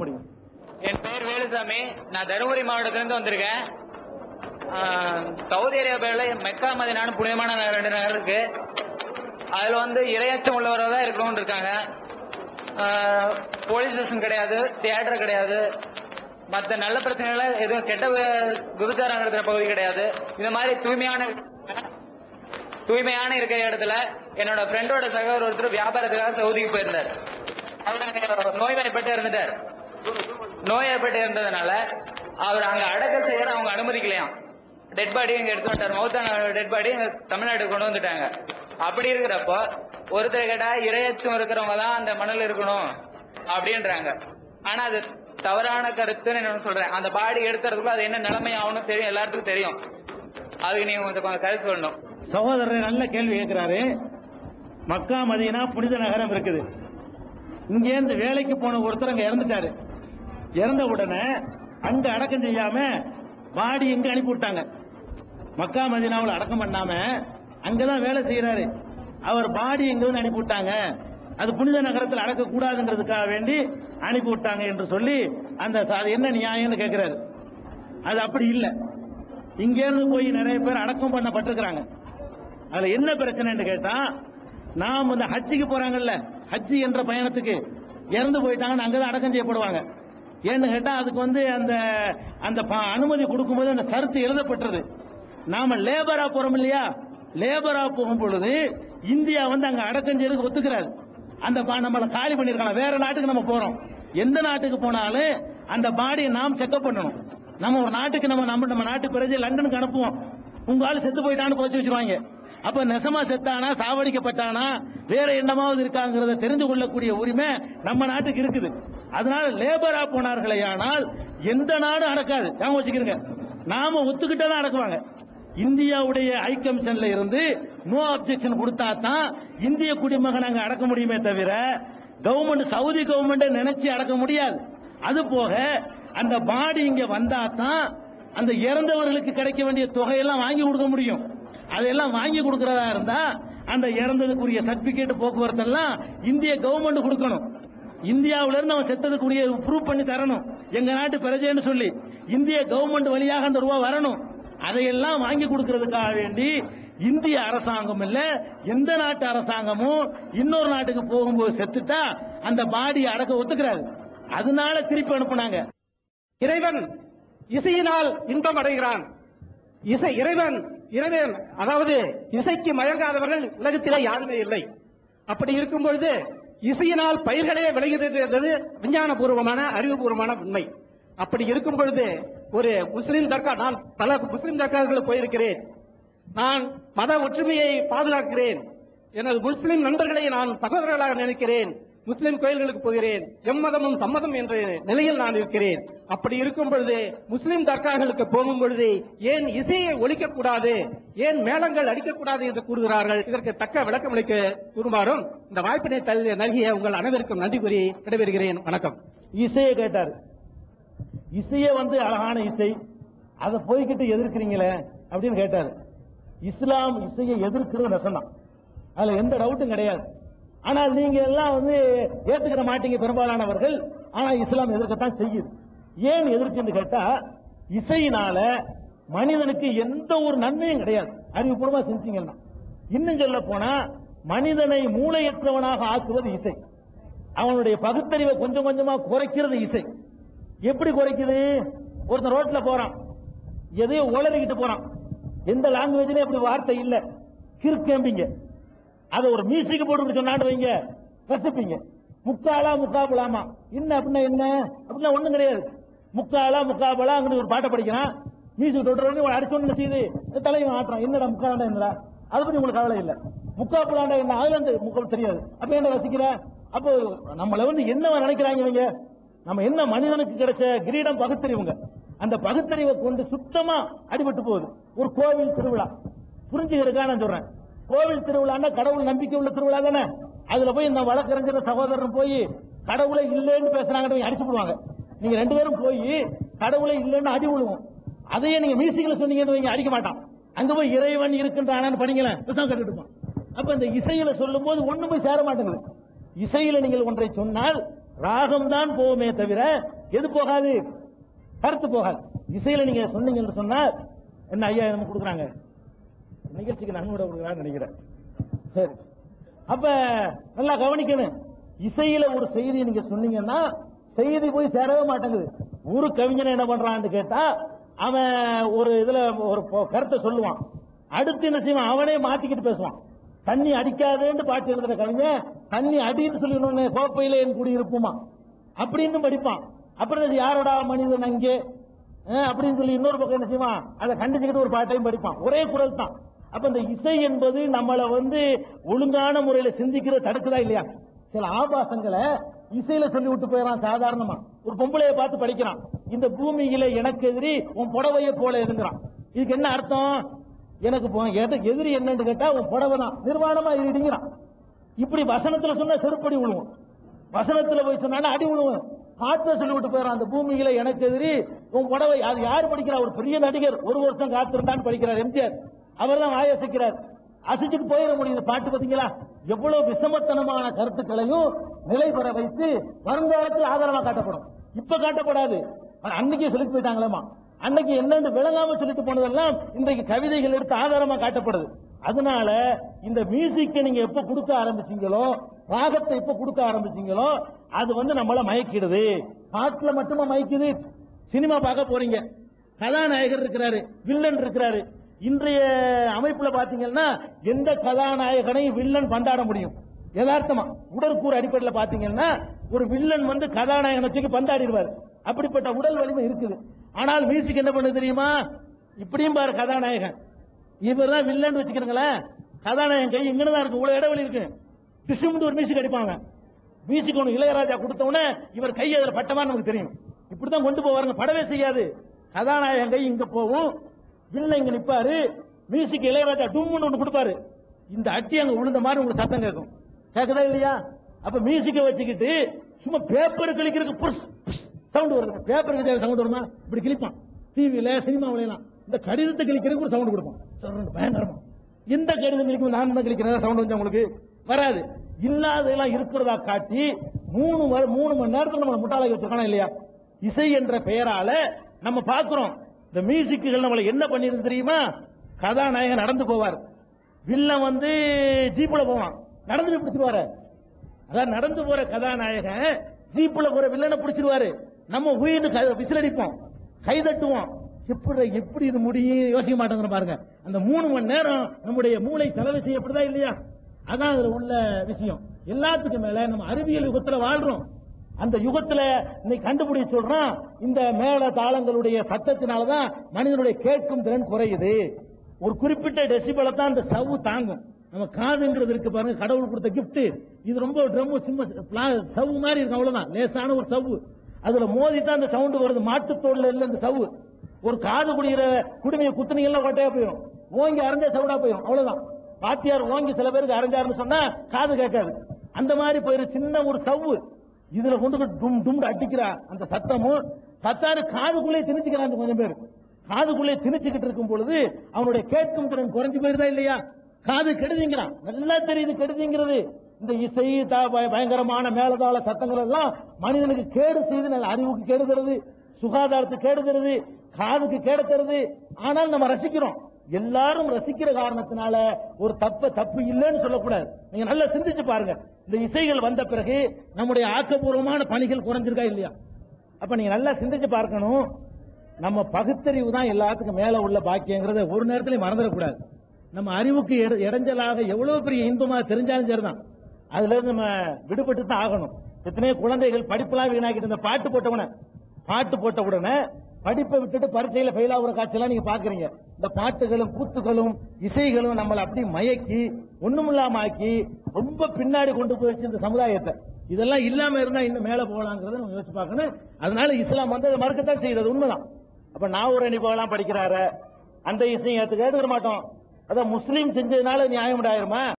முடியும். என் பேர் வேலுசாமி. நான் தருமபுரி மாவட்டத்திலிருந்து வந்திருக்கேன். சவுதி அரேபியாவில் மெக்கா மதினான புனிதமான ரெண்டு நகர் இருக்கு. அதில் வந்து இரையச்சம் உள்ளவராக தான் இருக்கணும்னு இருக்காங்க. போலீஸ் ஸ்டேஷன் கிடையாது தியேட்டர் கிடையாது. மற்ற நல்ல பிரச்சனைகள எதுவும் கெட்ட விபச்சாரம் நடத்துகிற பகுதி கிடையாது. இந்த மாதிரி தூய்மையான தூய்மையான இருக்கிற இடத்துல என்னோட ஃப்ரெண்டோட சகோதரர் ஒருத்தர் வியாபாரத்துக்காக சவுதிக்கு போயிருந்தார். அவர் நோய்வாய்ப்பட்டு இருந்துட்டார் நோய் ஏற்பட்டு இருந்ததுனால அவர் அங்க அடக்கல் செய்ய அவங்க அனுமதிக்கலையாம். டெட் பாடி இங்க எடுத்து வந்துட்டார். மௌத்தான டெட் பாடி இங்க தமிழ்நாட்டுக்கு கொண்டு வந்துட்டாங்க. அப்படி இருக்கிறப்போ ஒருத்தர் கேட்டா இரையச்சம் இருக்கிறவங்க தான் அந்த மணல் இருக்கணும் அப்படின்றாங்க. ஆனா அது தவறான கருத்துன்னு நான் சொல்றேன். அந்த பாடி எடுக்கிறதுக்குள்ள அது என்ன நிலைமை ஆகணும் தெரியும். எல்லாத்துக்கும் தெரியும். அதுக்கு நீங்க கொஞ்சம் கொஞ்சம் கருத்து சொல்லணும். சகோதரர் நல்ல கேள்வி கேட்கிறாரு. மக்கா மதியனா புனித நகரம் இருக்குது. இங்கேருந்து வேலைக்கு போன ஒருத்தர் அங்க இறந்துட்டாரு. இறந்த உடனே அங்க அடக்கம் செய்யாம பாடி எங்க அனுப்பி விட்டாங்க. மக்கா மதினாவில் அடக்கம் பண்ணாம அங்கதான் வேலை செய்யறாரு அவர் பாடி எங்க வந்து அனுப்பி விட்டாங்க. அது புனித நகரத்தில் அடக்க கூடாதுங்கிறதுக்காக வேண்டி அனுப்பி விட்டாங்க என்று சொல்லி அந்த அது என்ன நியாயம்னு கேட்கிறாரு அது அப்படி இல்லை. இங்கேருந்து போய் நிறைய பேர் அடக்கம் பண்ணப்பட்டிருக்கிறாங்க. அதுல என்ன பிரச்சனைன்னு கேட்டா நாம் இந்த ஹஜ்ஜிக்கு போறாங்கல்ல ஹஜ்ஜி என்ற பயணத்துக்கு இறந்து போயிட்டாங்கன்னு அங்கதான் அடக்கம் செய்யப்படுவாங்க. ஏன்னு கேட்டால் அதுக்கு வந்து அந்த அந்த அனுமதி கொடுக்கும்போது அந்த சருத்து எழுதப்பட்டது. நாம லேபரா போறோம் இல்லையா? லேபரா போகும் பொழுது இந்தியா வந்து அங்க அடக்கம் ஒத்துக்கிறாரு ஒத்துக்கிறாது. அந்த பா- காலி பண்ணிருக்காங்க வேற நாட்டுக்கு நம்ம போறோம். எந்த நாட்டுக்கு போனாலும் அந்த பாடியை நாம் செக்அப் பண்ணணும். நம்ம ஒரு நாட்டுக்கு நம்ம நம்ம நம்ம நாட்டு பிரஜை லண்டனுக்கு அனுப்புவோம். உங்க செத்து போயிட்டான்னு போச்சு வச்சிருவாங்க. அப்ப நெசமா செத்தானா சாவடிக்கப்பட்டானா வேற என்னமாவது இருக்காங்கிறத தெரிந்து கொள்ளக்கூடிய உரிமை நம்ம நாட்டுக்கு இருக்குது. அதனால லேபரா போனார்களே ஆனால் எந்த நாடும் அடக்காது. ஞாபகம் வச்சுக்கிறீங்க நாம ஒத்துக்கிட்டே தான் அடக்குவாங்க. இந்தியாவுடைய ஹை கமிஷன்ல இருந்து நோ அப்செக்ஷன் கொடுத்தா தான் இந்திய குடிமகன் அங்க அடக்க முடியுமே தவிர கவர்மெண்ட் சவுதி கவர்மெண்ட் நினைச்சு அடக்க முடியாது. அது போக அந்த பாடி இங்க வந்தா தான் அந்த இறந்தவர்களுக்கு கிடைக்க வேண்டிய தொகையெல்லாம் வாங்கி கொடுக்க முடியும். அதெல்லாம் வாங்கி கொடுக்கறதா இருந்தா அந்த இறந்ததுக்குரிய சர்டிபிகேட் போக்குவரத்து எல்லாம் இந்திய கவர்மெண்ட் கொடுக்கணும். இந்தியாவுல இருந்து அவன் செத்ததுக்குரிய ப்ரூவ் பண்ணி தரணும். எங்க நாட்டு பிரஜைன்னு சொல்லி இந்திய கவர்மெண்ட் வழியாக அந்த ரூபா வரணும். அதையெல்லாம் வாங்கி கொடுக்கறதுக்காக வேண்டி இந்திய அரசாங்கம் இல்ல எந்த நாட்டு அரசாங்கமும் இன்னொரு நாட்டுக்கு போகும்போது செத்துட்டா அந்த பாடி அடக்க ஒத்துக்கிறாரு. அதனால திருப்பி அனுப்புனாங்க. இறைவன் இசையினால் இன்பம் அடைகிறான். இசை இறைவன் இறைவன் அதாவது இசைக்கு மயங்காதவர்கள் உலகத்திலே யாருமே இல்லை. அப்படி இருக்கும் பொழுது இசையினால் பயிர்களே விளைகிறது என்பது விஞ்ஞானபூர்வமான அறிவுபூர்வமான உண்மை. அப்படி இருக்கும் பொழுது ஒரு முஸ்லிம் தர்கா நான் பல முஸ்லிம் தர்காக்களுக்கு போயிருக்கிறேன். நான் மத ஒற்றுமையை பாதுகாக்கிறேன். எனது முஸ்லிம் நண்பர்களை நான் சகோதரர்களாக நினைக்கிறேன். முஸ்லிம் கோயில்களுக்கு போகிறேன். எம்மதமும் சம்மதம் என்ற நிலையில் நான் இருக்கிறேன். அப்படி இருக்கும் பொழுது முஸ்லிம் தர்காக்களுக்கு போகும் பொழுது ஏன் இசையை ஒழிக்கக்கூடாது? ஏன் மேளங்கள் அடிக்கக்கூடாது என்று கூறுகிறார்கள்? இதற்கு தக்க விளக்கம் அளிக்க கூறுமாறும் இந்த வாய்ப்பினை தள்ளி நல்கிய உங்கள் அனைவருக்கும் நன்றி கூறி விடைபெறுகிறேன். வணக்கம். இசையை கேட்டாரு. இசையே வந்து அழகான இசை. அதை போய்கிட்டு எதிர்க்கிறீங்களே அப்படின்னு கேட்டாரு. இஸ்லாம் இசையை எதிர்க்கிறது நெசம்தான் அதுல எந்த டவுட்டும் கிடையாது. ஆனால் நீங்க எல்லாம் வந்து ஏத்துக்கிற மாட்டீங்க பெரும்பாலானவர்கள். ஆனா இஸ்லாம் எதிர்க்கத்தான் செய்யுது? ஏன் எதிர்க்குன்னு கேட்டா இசையினால மனிதனுக்கு எந்த ஒரு நன்மையும் கிடையாது. அறிவுபூர்வமா செஞ்சீங்கன்னா. இன்னும் சொல்ல போனா மனிதனை மூளையற்றவனாக ஆக்குவது இசை. அவனுடைய பகுத்தறிவை கொஞ்சம் கொஞ்சமா குறைக்கிறது இசை. எப்படி குறைக்குது? ஒருத்தன் ரோட்ல போறான். எதையோ உளறிக்கிட்டு போறான். எந்த லாங்குவேஜ்லயும் அப்படி வார்த்தை இல்லை. கிறுக்கம்பிங்க அதை ஒரு மியூசிக் போட்டு சொன்னான்னு வைங்க ரசிப்பீங்க. முக்காலா முக்காபலாமா. என்ன அப்படின்னா என்ன? அப்படின்னா ஒண்ணும் கிடையாது. முக்காலா முக்காபலாங்கிற ஒரு பாட்டை படிக்கிறான். மியூசிக் தொட்டுறவங்க அடிச்சோன்னு செய்யுது தலைவன் ஆட்டுறான். என்னடா முக்காலாண்டா என்னடா? அதை பத்தி உங்களுக்கு கவலை இல்ல. முக்காபலாண்டா என்ன? அதுல இருந்து முக்கால் தெரியாது. அப்ப என்ன ரசிக்கிற? அப்போ நம்மள வந்து என்ன நினைக்கிறாங்க இவங்க? நம்ம என்ன மனிதனுக்கு கிடைச்ச கிரீடம் பகுத்தறிவுங்க? அந்த பகுத்தறிவை கொண்டு சுத்தமா அடிபட்டு போகுது. ஒரு கோவில் திருவிழா. புரிஞ்சுக்கிறதுக்கா நான் சொல்றேன். கோவில் திருவிழான்னா கடவுள் நம்பிக்கை உள்ள திருவிழா தானே? அதுல போய் இந்த வழக்கறிஞர் சகோதரன் போய் கடவுளை இல்லைன்னு பேசுறாங்கன்னு அடிச்சு போடுவாங்க. நீங்க ரெண்டு பேரும் போய் கடவுளை இல்லைன்னு அடி விழுவோம். அதையே நீங்க மியூசிக்ல சொன்னீங்கன்னு அடிக்க மாட்டான். அங்க போய் இறைவன் இருக்கின்றானு படிங்களேன் புத்தகம் கட்டுட்டு அப்ப இந்த இசையில சொல்லும் போது ஒண்ணு போய் சேர மாட்டேங்குது. இசையில நீங்கள் ஒன்றை சொன்னால் ராகம் தான் போகுமே தவிர எது போகாது? கருத்து போகாது. இசையில நீங்க சொன்னீங்கன்னு சொன்னா என்ன ஐயா நம்ம கொடுக்குறாங்க? நிகழ்ச்சிக்கு நன்கொடை கொடுக்குறான்னு நினைக்கிறேன். சரி. அப்ப நல்லா கவனிக்கணும். இசையில ஒரு செய்தி நீங்க சொன்னீங்கன்னா செய்தி போய் சேரவே மாட்டேங்குது. ஒரு கவிஞன் என்ன பண்றான்னு கேட்டா அவன் ஒரு இதுல ஒரு கருத்தை சொல்லுவான். அடுத்து என்ன செய்வான்? அவனே மாத்திக்கிட்டு பேசுவான். தண்ணி அடிக்காதேன்னு பாட்டு எழுதுற கவிஞன் தண்ணி அடின்னு சொல்லி கோப்பையில என் குடி இருப்புமா? அப்படின்னு படிப்பான். அப்புறம் யாரோடா மனிதன் அங்கே? அப்படின்னு சொல்லி இன்னொரு பக்கம் என்ன செய்வான்? அதை கண்டிச்சுக்கிட்டு ஒரு பாட்டையும் படிப்பான். ஒரே குரல் தான். அப்ப இந்த இசை என்பது நம்மள வந்து ஒழுங்கான முறையில சிந்திக்கிற தடுக்குதா இல்லையா? சில ஆபாசங்களை இசையில சொல்லி விட்டு போயிடறான் சாதாரணமா. ஒரு பொம்பளைய பார்த்து படிக்கிறான். இந்த பூமியில எனக்கு எதிரி உன் புடவைய போல எதுங்கிறான். இதுக்கு என்ன அர்த்தம்? எனக்கு எதிரி என்னன்னு கேட்டா உன் புடவை தான். நிர்வாணமா இருடிங்கிறான் இப்படி வசனத்துல சொன்னா செருப்படி விழுவும் வசனத்துல போய் சொன்னா அடி விழுவும் காற்ற சொல்லி விட்டு போயிடறான். அந்த பூமியில எனக்கு எதிரி உன் புடவை. அது யார் படிக்கிறா? ஒரு பெரிய நடிகர். ஒரு வருஷம் காத்திருந்தான்னு படிக்கிறார் எம்ஜிஆர். அவர் தான் அசைச்சிட்டு போயிட முடியுது. பாட்டு பாத்தீங்களா? எவ்வளவு விஷமத்தனமான கருத்துக்களையும் நிலை பெற வைத்து வருங்காலத்தில் ஆதாரமா காட்டப்படும். இப்ப காட்டப்படாது. அன்னைக்கு சொல்லிட்டு போயிட்டாங்களேமா? அன்னைக்கு என்னன்னு விளங்காம சொல்லிட்டு போனதெல்லாம் இன்றைக்கு கவிதைகள் எடுத்து ஆதாரமா காட்டப்படுது. அதனால இந்த மியூசிக்கை நீங்க எப்ப கொடுக்க ஆரம்பிச்சீங்களோ ராகத்தை எப்ப கொடுக்க ஆரம்பிச்சீங்களோ அது வந்து நம்மள மயக்கிடுது. பாட்டுல மட்டுமா மயக்குது? சினிமா பார்க்க போறீங்க. கதாநாயகர் இருக்கிறாரு வில்லன் இருக்கிறாரு. இன்றைய அமைப்புல பாத்தீங்கன்னா எந்த கதாநாயகனையும் வில்லன் பந்தாட முடியும்? யதார்த்தமா. உடற்கூறு அடிப்படையில் பாத்தீங்கன்னா ஒரு வில்லன் வந்து கதாநாயகனை தூக்கி பந்தாடிடுவார். அப்படிப்பட்ட உடல் வலிமை இருக்குது. ஆனால் மியூசிக் என்ன பண்ணுது தெரியுமா? இப்படியும் பாரு கதாநாயகன். இவர் தான் வில்லன் வச்சுக்கிறீங்களேன் கதாநாயகன் கை இங்கன்னு தான் இருக்கு. இவ்வளவு இடைவெளி இருக்கு. டிசும்னு ஒரு மியூசிக் அடிப்பாங்க. மியூசிக் ஒன்று இளையராஜா கொடுத்தவொடனே இவர் கை அதில் பட்டமா நமக்கு தெரியும். இப்படிதான் கொண்டு போவாருங்க. படவே செய்யாது. கதாநாயகன் கை இங்க போகும். வில்லன் இங்க நிப்பாரு மியூசிக் இளையராஜா டும்னு ஒன்று கொடுப்பாரு. இந்த அட்டி அங்க விழுந்த மாதிரி உங்களுக்கு சத்தம் கேட்கும். கேட்குதா இல்லையா? அப்ப மியூசிக்கை வச்சுக்கிட்டு சும்மா பேப்பர் கிழிக்கிறதுக்கு சவுண்ட் வருது. பேப்பர் கிழிக்க சவுண்ட் வருமா? இப்படி கிழிப்பான். டிவியில சினிமாவில இந்த கடிதத்தை கிழிக்கிறதுக்கு ஒரு சவுண்ட் கொடுப்பான். பயங்கரமா. எந்த கடிதம் கிழிக்கும் நான் தான் கிழிக்கிறதா சவுண்ட் வந்து உங்களுக்கு? வராது. இல்லாதெல்லாம் இருக்கிறதா காட்டி மூணு மூணு மணி நேரத்தில் நம்மளை முட்டாளாக்கி வச்சிருக்கானா இல்லையா? இசை என்ற பெயரால நம்ம பார்க்கிறோம். இந்த மியூசிக்குகள் நம்மளை என்ன பண்ணிருந்து தெரியுமா? கதாநாயகன் நடந்து போவார். வில்லன் வந்து ஜீப்ல போவான். நடந்து பிடிச்சிருவாரு. அதான் நடந்து போற கதாநாயகன் ஜீப்ல போற வில்லனை பிடிச்சிருவாரு. நம்ம உயிர்னு க- விசில் கை தட்டுவோம் எப்படி எப்படி இது முடியும்? யோசிக்க மாட்டேங்கிற பாருங்க. அந்த மூணு மணி நேரம் நம்முடைய மூளை செலவு செய்யப்படுதா இல்லையா? அதான் அதுல உள்ள விஷயம். எல்லாத்துக்கும் மேல நம்ம அறிவியல் யுகத்துல வாழ்றோம். அந்த யுகத்துல இன்னைக்கு கண்டுபிடிச்சு சொல்றான் இந்த மேல தாளங்களுடைய சத்தத்தினாலதான் மனிதனுடைய கேட்கும் திறன் குறையுது. ஒரு குறிப்பிட்ட டெசிபலை தான் அந்த சவ்வு தாங்கும். நம்ம காதுங்கிறது இருக்கு பாருங்க கடவுள் கொடுத்த கிஃப்ட் இது ரொம்ப ட்ரம் சிம்ம சவு மாதிரி இருக்கும் அவ்வளவுதான். லேசான ஒரு சவ்வு. அதுல மோதி தான் அந்த சவுண்ட் வருது. மாட்டுத்தோல்ல இல்ல இந்த சவ்வு. ஒரு காது குடிக்கிற குடுமையை குத்துனீங்கன்னா கொட்டையா போயிடும். ஓங்கி அரைஞ்ச சவுடா போயிடும். அவ்வளவுதான். வாத்தியார் ஓங்கி சில பேருக்கு அரைஞ்சாருன்னு சொன்னா காது கேட்காது. அந்த மாதிரி போயிரு. சின்ன ஒரு சவ்வு. இதுல கொண்டு டும் டும் அடிக்கிற அந்த சத்தமும் சத்தாரு காதுக்குள்ளே திணிச்சுக்கிறான் கொஞ்சம் பேர். காதுக்குள்ளே திணிச்சுக்கிட்டு இருக்கும் பொழுது அவனுடைய கேட்கும் திறன் குறைஞ்சு போயிருதா இல்லையா? காது கெடுதிங்கிறான். நல்லா தெரியுது கெடுதிங்கிறது. இந்த இசை பயங்கரமான மேலதாள சத்தங்கள் எல்லாம் மனிதனுக்கு கேடு செய்து நல்ல அறிவுக்கு கெடுகிறது சுகாதாரத்துக்கு கேடுதறது காதுக்கு கேடு ஆனால் நம்ம ரசிக்கிறோம். எல்லாரும் ரசிக்கிற காரணத்தினால ஒரு தப்ப தப்பு இல்லைன்னு சொல்லக்கூடாது. நீங்க நல்லா சிந்திச்சு பாருங்க. இந்த இசைகள் வந்த பிறகு நம்முடைய ஆக்கப்பூர்வமான பணிகள் குறைஞ்சிருக்கா இல்லையா? அப்ப நீங்க நல்லா சிந்திச்சு பார்க்கணும். நம்ம பகுத்தறிவு தான் எல்லாத்துக்கும் மேல உள்ள பாக்கியங்கிறத ஒரு நேரத்திலையும் மறந்துடக்கூடாது. நம்ம அறிவுக்கு இடைஞ்சலாக எவ்வளவு பெரிய இன்பமாக தெரிஞ்சாலும் சரிதான். அதுல இருந்து நம்ம விடுபட்டு தான் ஆகணும். எத்தனையோ குழந்தைகள் படிப்பெல்லாம் வீணாக்கிட்டு இந்த பாட்டு போட்டவன பாட்டு போட்ட உடனே படிப்பை விட்டுட்டு பரீட்சையில ஃபெயில் ஆகுற காட்சியெல்லாம் நீங்க பாக்குறீங்க. இந்த பாட்டுகளும் கூத்துகளும் இசைகளும் நம்மளை அப்படி மயக்கி ஒண்ணுமில்லாம ஆக்கி ரொம்ப பின்னாடி கொண்டு போயிடுச்சு இந்த சமுதாயத்தை. இதெல்லாம் இல்லாம இருந்தா இன்னும் மேல போகலாங்கிறத நம்ம யோசிச்சு பார்க்கணும். அதனால இஸ்லாம் வந்து அதை மறுக்கத்தான் செய்யறது உண்மைதான். அப்ப நான் ஒரு போகலாம் படிக்கிறாரு. அந்த இசையும் ஏத்துக்க ஏத்துக்க மாட்டோம். அதான் முஸ்லீம் செஞ்சதுனால நியாயம் ஆயிருமா